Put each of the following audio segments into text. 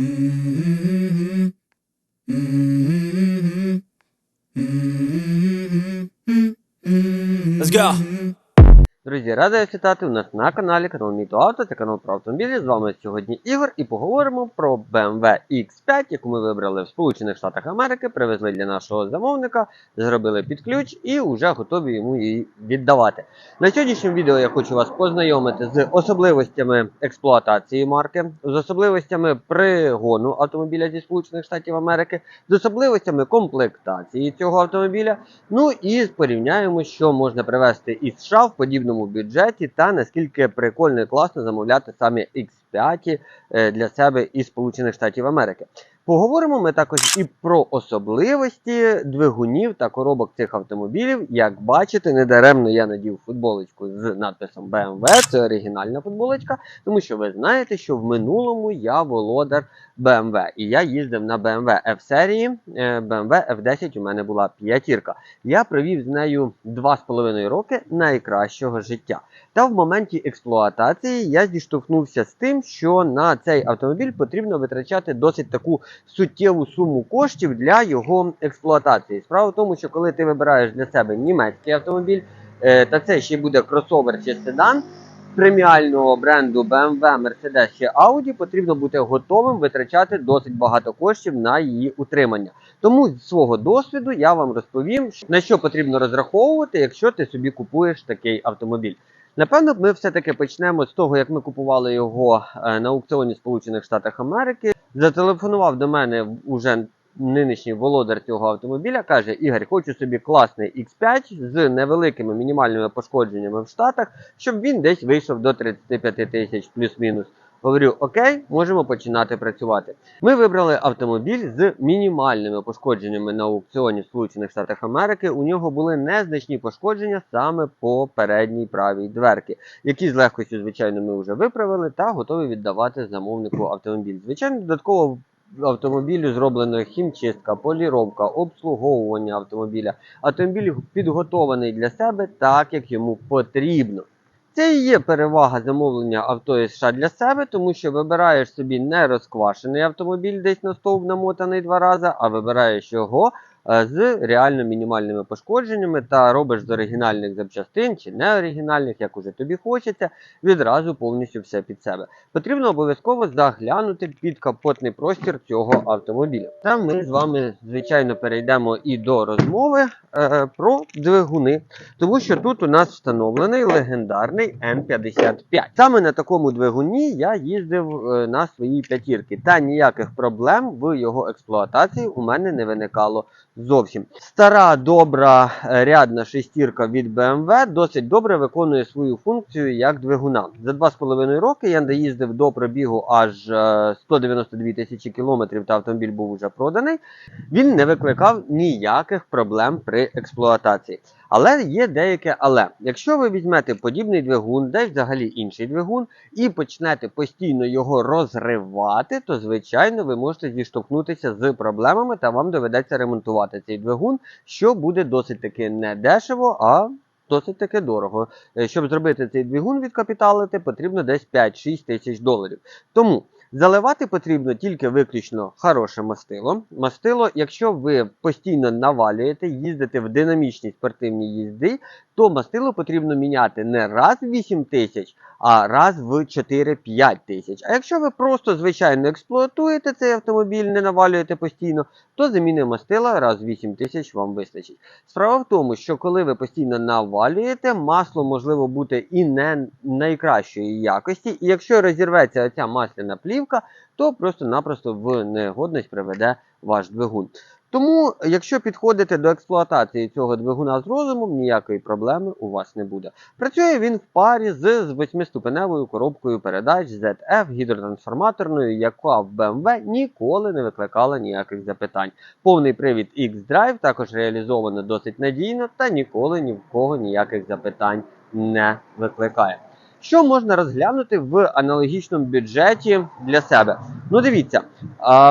Mm-hmm. Mm-hmm. Mm-hmm. Let's go. Друзі, радий вітати у нас на каналі канал Міто Авто, це канал про автомобілі. З вами сьогодні Ігор і поговоримо про BMW X5, яку ми вибрали в Сполучених Штатах Америки, привезли для нашого замовника, зробили під ключ і вже готові йому її віддавати. На сьогоднішньому відео я хочу вас познайомити з особливостями експлуатації марки, з особливостями пригону автомобіля зі Сполучених Штатів Америки, з особливостями комплектації цього автомобіля. Ну і порівняємо, що можна привезти із США в подібному бюджеті та наскільки прикольно і класно замовляти саме X5 е, для себе із Сполучених Штатів Америки. Поговоримо ми також і про особливості двигунів та коробок цих автомобілів. Як бачите, недаремно я надів футболочку з надписом BMW. Це оригінальна футболочка, тому що ви знаєте, що в минулому я володар BMW. І я їздив на BMW F серії. е, BMW F10 у мене була п'ятірка. Я провів з нею 2,5 роки найкращого життя. Та в моменті експлуатації я зіштовхнувся з тим, що на цей автомобіль потрібно витрачати досить таку суттєву суму коштів для його експлуатації. Справа в тому, що коли ти вибираєш для себе німецький автомобіль, е, та це ще буде кросовер чи седан. Преміального бренду BMW, Mercedes чи Audi потрібно бути готовим витрачати досить багато коштів на її утримання. Тому з свого досвіду я вам розповім, на що потрібно розраховувати, якщо ти собі купуєш такий автомобіль. Напевно, ми все-таки почнемо з того, як ми купували його е, на аукціоні Сполучених Штатах Америки. Зателефонував до мене уже нинішній володар цього автомобіля. Каже: Ігор, хочу собі класний X5 з невеликими мінімальними пошкодженнями в Штатах, щоб він десь вийшов до 35 тисяч плюс-мінус. Говорю, окей, можемо починати працювати. Ми вибрали автомобіль з мінімальними пошкодженнями на аукціоні в Сполучених Штатах Америки. У нього були незначні пошкодження саме по передній правій дверці, які з легкостю, звичайно, ми вже виправили та готові віддавати замовнику автомобіль. Звичайно, додатково автомобілю зроблено хімчистка, поліровка, обслуговування автомобіля. Автомобіль підготований для себе так, як йому потрібно. Це і є перевага замовлення авто із США для себе, тому що вибираєш собі не розквашений автомобіль, десь на стовп намотаний два рази, а вибираєш його з реально мінімальними пошкодженнями та робиш з оригінальних запчастин чи не оригінальних, як уже тобі хочеться, відразу повністю все під себе. Потрібно обов'язково заглянути під капотний простір цього автомобіля. Та ми з вами, звичайно, перейдемо і до розмови е, про двигуни, тому що тут у нас встановлений легендарний N55. Саме на такому двигуні я їздив е, на своїй п'ятірки, та ніяких проблем в його експлуатації у мене не виникало зовсім. Стара добра е, рядна шестірка від BMW досить добре виконує свою функцію як двигуна. За 2,5 роки я доїздив до пробігу аж е, 192 тисячі кілометрів, та автомобіль був уже проданий. Він не викликав ніяких проблем при експлуатації. Але є деяке але. Якщо ви візьмете подібний двигун, десь взагалі інший двигун, і почнете постійно його розривати, то звичайно ви можете зіштовхнутися з проблемами та вам доведеться ремонтувати цей двигун, що буде досить таки не дешево, а досить таки дорого. Е, Щоб зробити цей двигун відкапіталити, потрібно десь 5-6 тисяч доларів. Тому Заливати потрібно тільки виключно хороше мастило. Мастило, якщо ви постійно навалюєте, їздите в динамічній спортивній їзді, то мастило потрібно міняти не раз в 8 тисяч, а раз в 4-5 тисяч. А якщо ви просто звичайно експлуатуєте цей автомобіль, не навалюєте постійно, то заміни мастила раз в 8 тисяч вам вистачить. Справа в тому, що коли ви постійно навалюєте, масло можливо бути і не найкращої якості, і якщо розірветься оця масляна плівка, то просто-напросто в негодність приведе ваш двигун. Тому, якщо підходите до експлуатації цього двигуна з розумом, ніякої проблеми у вас не буде. Працює він в парі з 8-ступеневою коробкою передач ZF гідротрансформаторною, яка в BMW ніколи не викликала ніяких запитань. Повний привід X-Drive також реалізовано досить надійно та ніколи ні в кого ніяких запитань не викликає. Що можна розглянути в аналогічному бюджеті для себе? Ну, дивіться,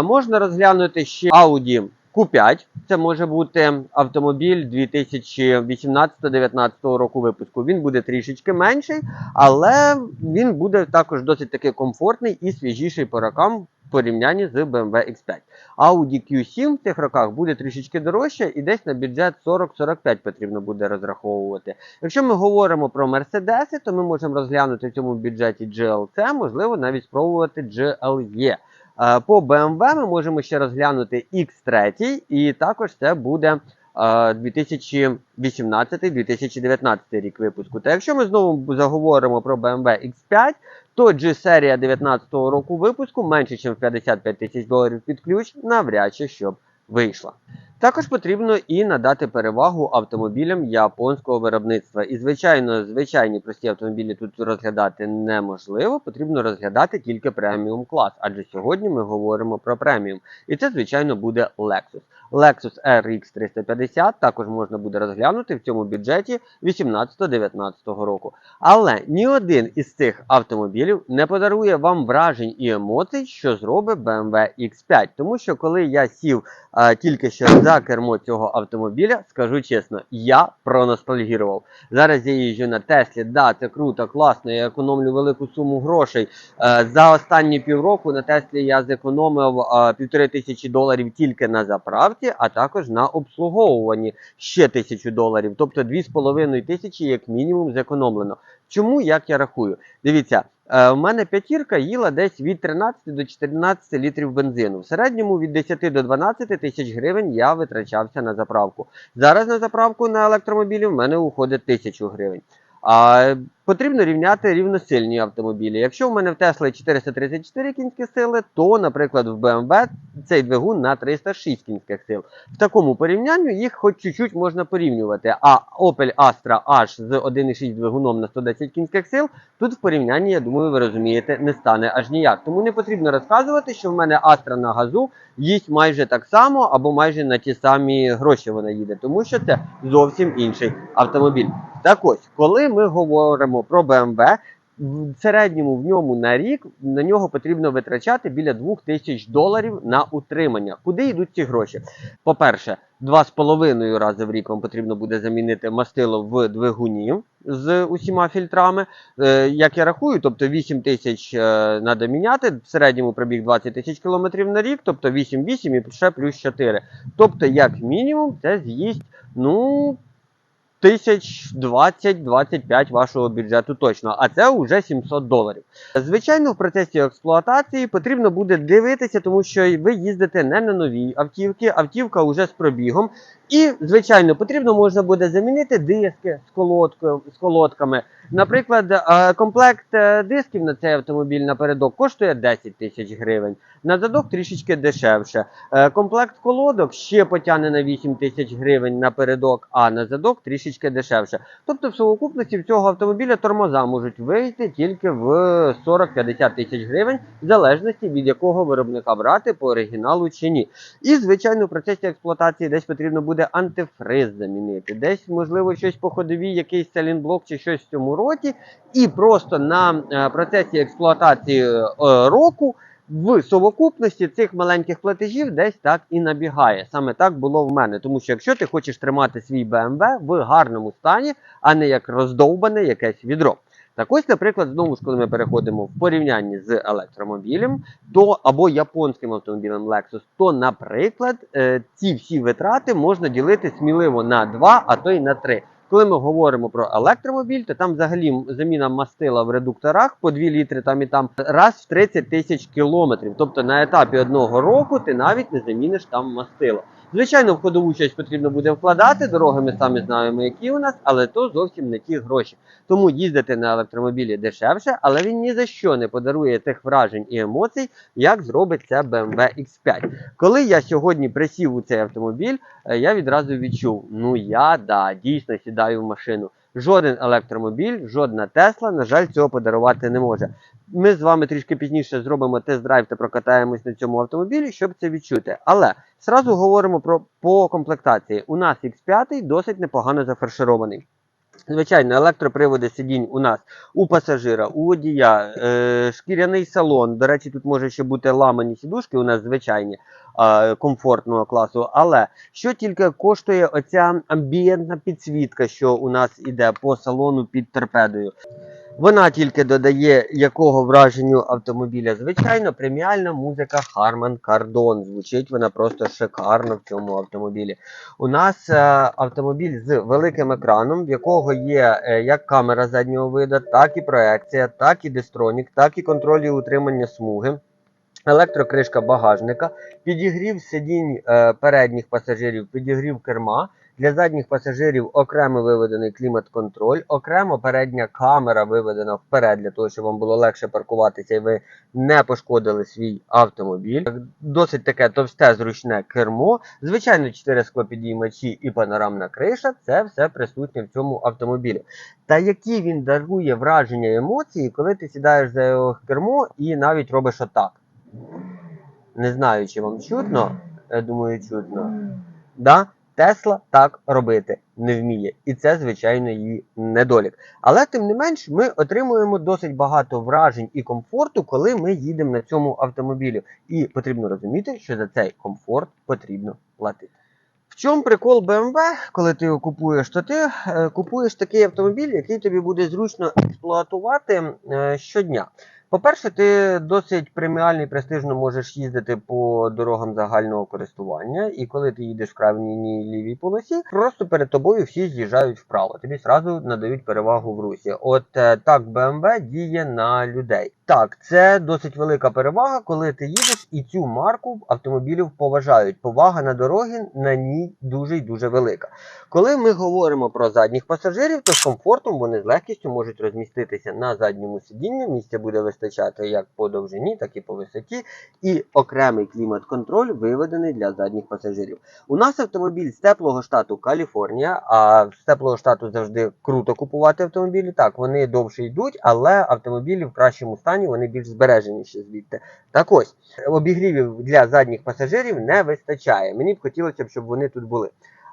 можна розглянути ще Audi Q5. це може бути автомобіль 2018-2019 року випуску. Він буде трішечки менший, але він буде також досить таки комфортний і свіжіший по рокам в порівнянні з BMW X5. Audi Q7 в цих роках буде трішечки дорожче і десь на бюджет 40-45 потрібно буде розраховувати. Якщо ми говоримо про Мерседеси, то ми можемо розглянути в цьому бюджеті GLC, можливо, навіть спробувати GLE. Е, По BMW ми можемо ще розглянути X3, і також це буде е, 2018-2019 рік випуску. Та якщо ми знову заговоримо про BMW X5, то G-серія 2019 року випуску менше, ніж 55 тисяч доларів під ключ, навряд чи щоб вийшла. Також потрібно і надати перевагу автомобілям японського виробництва. І, звичайно, звичайні прості автомобілі тут розглядати неможливо, потрібно розглядати тільки преміум клас, адже сьогодні ми говоримо про преміум. І це, звичайно, буде Lexus. Lexus RX 350 також можна буде розглянути в цьому бюджеті 18-19 року. Але ні один із цих автомобілів не подарує вам вражень і емоцій, що зробить BMW X5. Тому що коли я сів а, тільки що за кермо цього автомобіля, скажу чесно, я проностальгірував. Зараз я їжджу на Теслі, да, це круто, класно, я економлю велику суму грошей. Е, за останні півроку на Теслі я зекономив е, півтори тисячі доларів тільки на заправці, а також на обслуговуванні ще тисячу доларів, тобто дві з половиною тисячі як мінімум зекономлено. Чому як я рахую? Дивіться. е, У мене п'ятірка їла десь від 13 до 14 літрів бензину. В середньому від 10 до 12 тисяч гривень я витрачався на заправку. Зараз на заправку на електромобілі в мене уходить 1000 гривень. А потрібно рівняти рівносильні автомобілі. Якщо в мене в Tesla 434 кінські сили, то, наприклад, в BMW цей двигун на 306 кінських сил. В такому порівнянні їх хоч чуть-чуть можна порівнювати. А Opel Astra H з 1,6 двигуном на 110 кінських сил тут в порівнянні, я думаю, ви розумієте, не стане аж ніяк. Тому не потрібно розказувати, що в мене Astra на газу їсть майже так само або майже на ті самі гроші вона їде, тому що це зовсім інший автомобіль. Так ось, коли ми говоримо про BMW, в середньому в ньому на рік на нього потрібно витрачати біля 2000 доларів на утримання. Куди йдуть ці гроші? По-перше, 2,5 рази в рік вам потрібно буде замінити мастило в двигуні з усіма фільтрами. Е, як я рахую, тобто 8 тисяч треба міняти, в середньому пробіг 20 тисяч кілометрів на рік, тобто 8-8 і ще плюс 4. Тобто, як мінімум, це з'їсть, ну. Тисяч 20-25 вашого бюджету точно, а це вже 700 доларів. Звичайно, в процесі експлуатації потрібно буде дивитися, тому що ви їздите не на новій автівці, автівка вже з пробігом. І, звичайно, потрібно можна буде замінити диски з колодкою, з колодками. Наприклад, е, комплект е, дисків на цей автомобіль напередок коштує 10 тисяч гривень. На задок трішечки дешевше. Е, Комплект колодок ще потягне на 8 тисяч гривень напередок, а на задок трішечки дешевше. Тобто, в совокупності в цього автомобіля тормоза можуть вийти тільки в 40-50 тисяч гривень, в залежності від якого виробника брати по оригіналу чи ні. І, звичайно, в процесі експлуатації десь потрібно буде антифриз замінити, десь, можливо, щось по ходовій, якийсь салінблок чи щось в цьому році. І просто на е, процесі експлуатації е, року в совокупності цих маленьких платежів десь так і набігає. Саме так було в мене. Тому що якщо ти хочеш тримати свій BMW в гарному стані, а не як роздовбане якесь відро. Так ось, наприклад, знову ж коли ми переходимо в порівнянні з електромобілем, то або японським автомобілем Lexus, то, наприклад, е, ці всі витрати можна ділити сміливо на 2, а то й на 3. Коли ми говоримо про електромобіль, то там взагалі заміна мастила в редукторах по 2 літри там і там раз в 30 тисяч кілометрів. Тобто на етапі одного року ти навіть не заміниш там мастило. Звичайно, в ходову щось потрібно буде вкладати, дороги ми самі знаємо, які у нас, але то зовсім не ті гроші. Тому їздити на електромобілі дешевше, але він ні за що не подарує тих вражень і емоцій, як зробить це BMW X5. Коли я сьогодні присів у цей автомобіль, е, я відразу відчув: ну я да, дійсно сідаю в машину. Жоден електромобіль, жодна Тесла, на жаль, цього подарувати не може. Ми з вами трішки пізніше зробимо тест-драйв та прокатаємось на цьому автомобілі, щоб це відчути. Але зразу говоримо про по комплектації. У нас X5 досить непогано зафарширований. Звичайно, електроприводи сидінь у нас у пасажира, у водія, е, шкіряний салон. До речі, тут може ще бути ламані сідушки, у нас звичайні е, комфортного класу. Але що тільки коштує оця амбієнтна підсвітка, що у нас іде по салону під торпедою. Вона тільки додає якого враженню автомобіля. Звичайно, преміальна музика Harman Kardon. Звучить вона просто шикарно в цьому автомобілі. У нас е, автомобіль з великим екраном, в якого є е, як камера заднього виду, так і проекція, так і дистронік, так і контроль і утримання смуги. Електрокришка багажника, підігрів сидінь е, передніх пасажирів, підігрів керма. Для задніх пасажирів окремо виведений клімат-контроль, окремо передня камера виведена вперед, для того, щоб вам було легше паркуватися і ви не пошкодили свій автомобіль. Досить таке товсте зручне кермо. Звичайно, 4 склопідіймачі і панорамна криша це все присутнє в цьому автомобілі. Та які він дарує враження і емоції, коли ти сідаєш за його кермо і навіть робиш отак. Не знаю, чи вам чутно. Я думаю, чутно. Да? Тесла так робити не вміє, і це, звичайно, її недолік. Але тим не менш, ми отримуємо досить багато вражень і комфорту, коли ми їдемо на цьому автомобілі. І потрібно розуміти, що за цей комфорт потрібно платити. В чому прикол BMW, коли ти його купуєш, то ти е, купуєш такий автомобіль, який тобі буде зручно експлуатувати е, щодня. По-перше, ти досить преміально і престижно можеш їздити по дорогам загального користування, і коли ти їдеш в крайній лівій полосі, просто перед тобою всі з'їжджають вправо. Тобі зразу надають перевагу в русі. От е, так BMW діє на людей. Так, це досить велика перевага, коли ти їдеш і цю марку автомобілів поважають. Повага на дороги на ній дуже і дуже велика. Коли ми говоримо про задніх пасажирів, то з комфортом вони з легкістю можуть розміститися на задньому сидінні. Місця буде вистачати як по довжині, так і по висоті. І окремий клімат-контроль виведений для задніх пасажирів. У нас автомобіль з теплого штату Каліфорнія, а з теплого штату завжди круто купувати автомобілі. Так, вони довше йдуть, але автомобілі в кращому стані вони більш збереженіші звідти. Так ось, обігрівів для задніх пасажирів не вистачає. Мені б хотілося щоб вони тут були.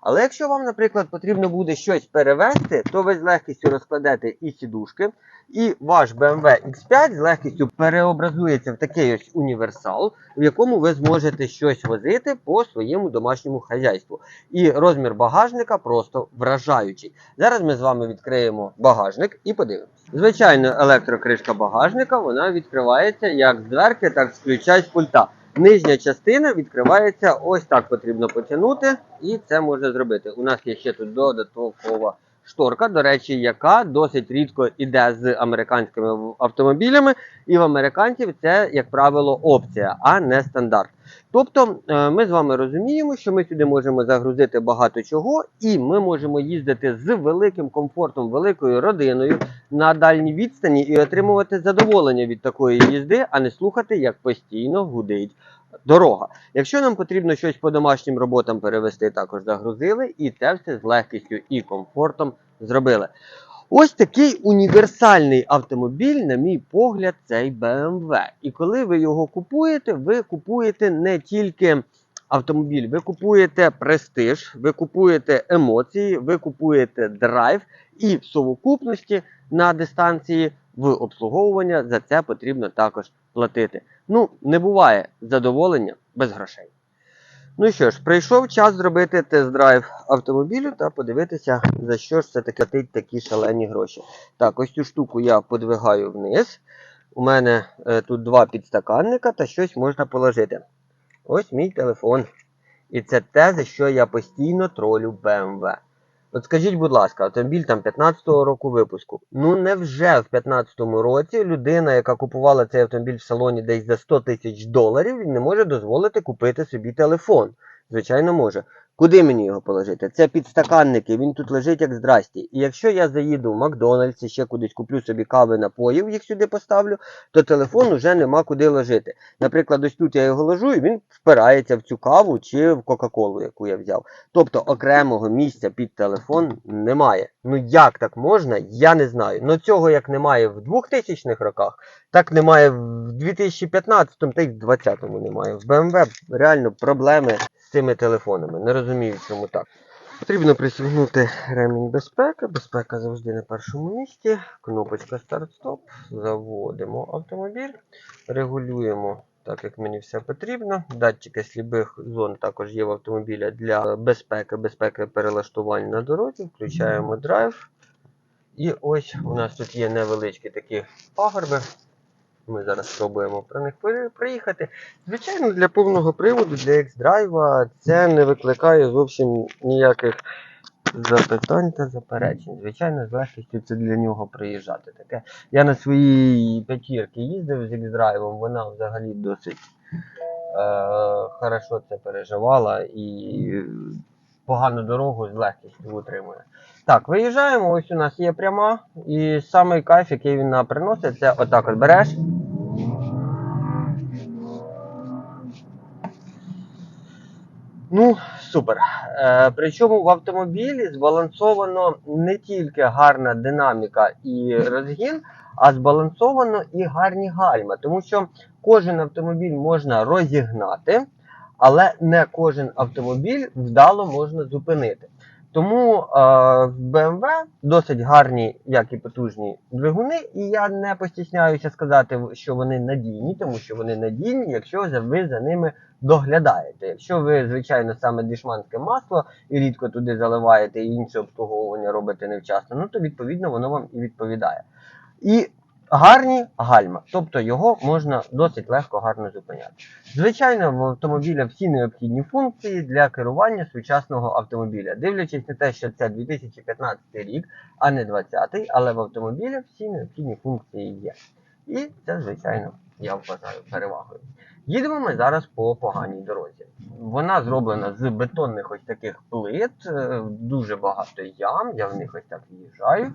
Але якщо вам, наприклад, потрібно буде щось перевезти, то ви з легкістю розкладете і сідушки, і ваш BMW X5 з легкістю переобразується в такий ось універсал, в якому ви зможете щось возити по своєму домашньому хазяйству. І розмір багажника просто вражаючий. Зараз ми з вами відкриємо багажник і подивимося. Звичайно, електрокришка багажника вона відкривається як з дверки, так з ключа з пульта. Нижня частина відкривається ось так потрібно потягнути, і це можна зробити. У нас є ще тут додаткова шторка, до речі, яка досить рідко йде з американськими автомобілями, і в американців це, як правило, опція, а не стандарт. Тобто е, ми з вами розуміємо, що ми сюди можемо загрузити багато чого, і ми можемо їздити з великим комфортом, великою родиною на дальній відстані і отримувати задоволення від такої їзди, а не слухати, як постійно гудить дорога. Якщо нам потрібно щось по домашнім роботам перевести, також загрузили, і це все з легкістю і комфортом зробили. Ось такий універсальний автомобіль, на мій погляд, цей BMW. І коли ви його купуєте, ви купуєте не тільки автомобіль, ви купуєте престиж, ви купуєте емоції, ви купуєте драйв, і в совокупності на дистанції в обслуговування за це потрібно також платити. Ну, не буває задоволення без грошей. Ну що ж, прийшов час зробити тест-драйв автомобілю та подивитися, за що ж це таки такі шалені гроші. Так, ось цю штуку я подвигаю вниз. У мене е, тут два підстаканника та щось можна положити. Ось мій телефон. І це те, за що я постійно тролю BMW. От скажіть, будь ласка, автомобіль там 15-го року випуску. Ну невже в 15-му році людина, яка купувала цей автомобіль в салоні десь за 100 тисяч доларів, не може дозволити купити собі телефон? Звичайно, може. Куди мені його положити? Це підстаканники, він тут лежить як здрасті. І якщо я заїду в Макдональдс і ще кудись куплю собі кави напоїв, їх сюди поставлю, то телефон уже нема куди ложити. Наприклад, ось тут я його ложу, і він впирається в цю каву чи в Кока-Колу, яку я взяв. Тобто окремого місця під телефон немає. Ну як так можна, я не знаю. Ну цього як немає в 2000-х роках, так немає в 2015 та й в 2020 немає. В BMW реально проблеми з цими телефонами. Не розумію, чому так. Потрібно присягнути ремінь безпеки. Безпека завжди на першому місці. Кнопочка старт-стоп. Заводимо автомобіль, регулюємо так, як мені все потрібно. Датчики сліпих зон також є в автомобіля для безпеки, безпеки перелаштувань на дорозі. Включаємо драйв. І ось у нас тут є невеличкі такі пагорби. Ми зараз спробуємо про них проїхати. Звичайно, для повного приводу, для X-Drive це не викликає зовсім ніяких запитань та заперечень. Звичайно, з легкістю це для нього приїжджати. Таке. Я на своїй п'ятірці їздив з X-Drive, вона взагалі досить е, хорошо це переживала і погану дорогу з легкістю утримує. Так, виїжджаємо. Ось у нас є пряма, і самий кайф, який він нам приносить, це отак от береш. Ну, супер. Е, причому в автомобілі збалансовано не тільки гарна динаміка і розгін, а збалансовано і гарні гальма. Тому що кожен автомобіль можна розігнати, але не кожен автомобіль вдало можна зупинити. Тому в BMW досить гарні, як і потужні двигуни, і я не постісняюся сказати, що вони надійні, тому що вони надійні, якщо ви за ними доглядаєте. Якщо ви, звичайно, саме дешманське масло і рідко туди заливаєте і інше обслуговування робите невчасно, ну то відповідно воно вам і відповідає. І гарні гальма, тобто його можна досить легко гарно зупиняти. Звичайно, в автомобіля всі необхідні функції для керування сучасного автомобіля. Дивлячись на те, що це 2015 рік, а не 2020, але в автомобілі всі необхідні функції є. І це, звичайно, я вважаю перевагою. Їдемо ми зараз по поганій дорозі. Вона зроблена з бетонних ось таких плит, е, дуже багато ям, я в них ось так в'їжджаю.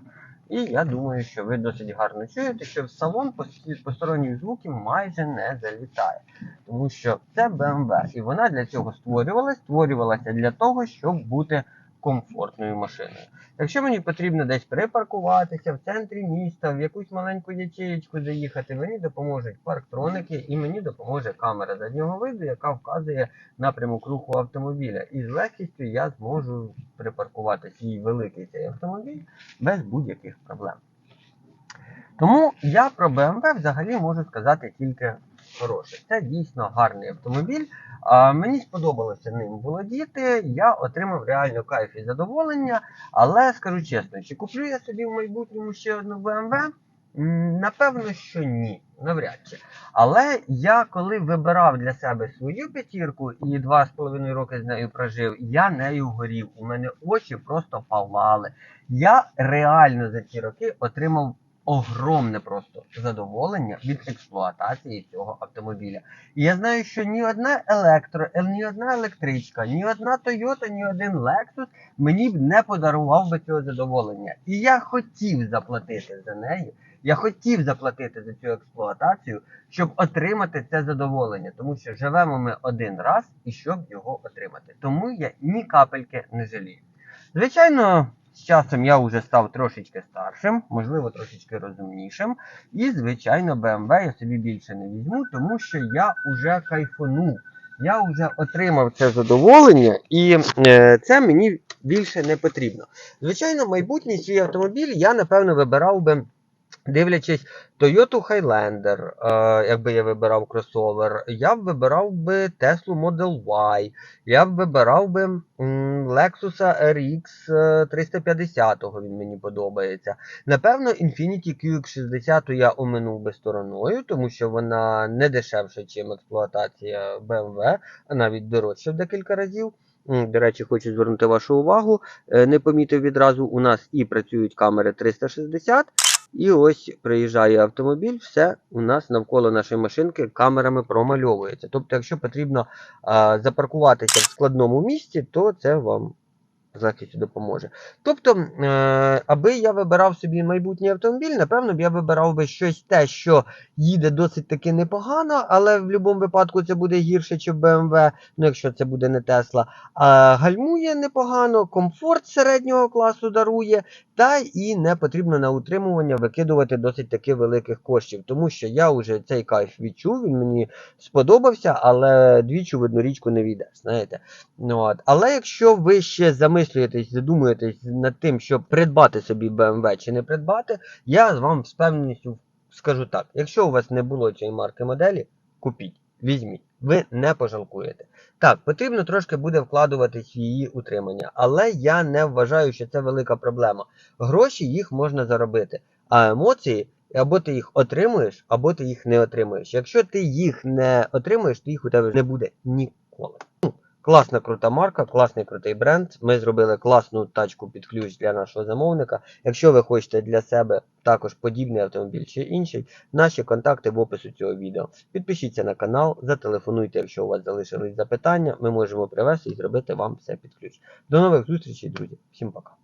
І я думаю, що ви досить гарно чуєте, що в салон пос- посторонніх звуків майже не залітає. Тому що це BMW, і вона для цього створювалася, створювалася для того, щоб бути комфортною машиною. Якщо мені потрібно десь припаркуватися в центрі міста, в якусь маленьку ячеєчку заїхати, мені допоможуть парктроники і мені допоможе камера заднього виду, яка вказує напрямок руху автомобіля. І з легкістю я зможу припаркувати свій великий цей автомобіль без будь-яких проблем. Тому я про BMW взагалі можу сказати тільки хороше. Це дійсно гарний автомобіль. Мені сподобалося ним володіти. Я отримав реально кайф і задоволення. Але скажу чесно, чи куплю я собі в майбутньому ще одну BMW? Напевно, що ні, навряд чи. Але я коли вибирав для себе свою п'ятірку і два з половиною роки з нею прожив, я нею горів. У мене очі просто палали. Я реально за ці роки отримав огромне просто задоволення від експлуатації цього автомобіля. І я знаю, що ні одна електро, е, ні одна електричка, ні одна Toyota, ні один Lexus мені б не подарував би цього задоволення. І я хотів заплатити за неї. Я хотів заплатити за цю експлуатацію, щоб отримати це задоволення, тому що живемо ми один раз і щоб його отримати. Тому я ні капельки не жалію. Звичайно, з часом я вже став трошечки старшим, можливо, трошечки розумнішим. І, звичайно, BMW я собі більше не візьму, тому що я вже кайфанув. Я вже отримав це задоволення, і е, це мені більше не потрібно. Звичайно, майбутній свій автомобіль я, напевно, вибирав би. Дивлячись Toyota Highlander, е, якби я вибирав кросовер, я б вибирав би Tesla Model Y, я б вибирав би м, Lexus RX е, 350, він мені подобається. Напевно, Infiniti QX60 я оминув би стороною, тому що вона не дешевша, ніж експлуатація BMW, а навіть дорожча в декілька разів. До речі, хочу звернути вашу увагу. е, Не помітив відразу, у нас і працюють камери 360. І ось приїжджає автомобіль, все у нас навколо нашої машинки камерами промальовується. Тобто, якщо потрібно а, запаркуватися в складному місці, то це вам з допоможе. Тобто, е, аби я вибирав собі майбутній автомобіль, напевно б я вибирав би щось те, що їде досить таки непогано, але в будь-якому випадку це буде гірше, ніж BMW, ну якщо це буде не Tesla. А, гальмує непогано, комфорт середнього класу дарує. Та і не потрібно на утримування викидувати досить таки великих коштів, тому що я вже цей кайф відчув, він мені сподобався, але двічі в одну річку не війде, знаєте. Ну, от. Але якщо ви ще замислюєтесь, задумуєтесь над тим, щоб придбати собі BMW чи не придбати, я вам з певністю скажу так: якщо у вас не було цієї марки моделі, купіть, візьміть, ви не пожалкуєте. Так, потрібно трошки буде вкладуватись в її утримання, але я не вважаю, що це велика проблема. Гроші їх можна заробити, а емоції або ти їх отримуєш, або ти їх не отримуєш. Якщо ти їх не отримуєш, то їх у тебе не буде ніколи. Класна крута марка, класний крутий бренд. Ми зробили класну тачку під ключ для нашого замовника. Якщо ви хочете для себе також подібний автомобіль чи інший, наші контакти в опису цього відео. Підпишіться на канал, зателефонуйте, якщо у вас залишились запитання. Ми можемо привезти і зробити вам все під ключ. До нових зустрічей, друзі. Всім пока.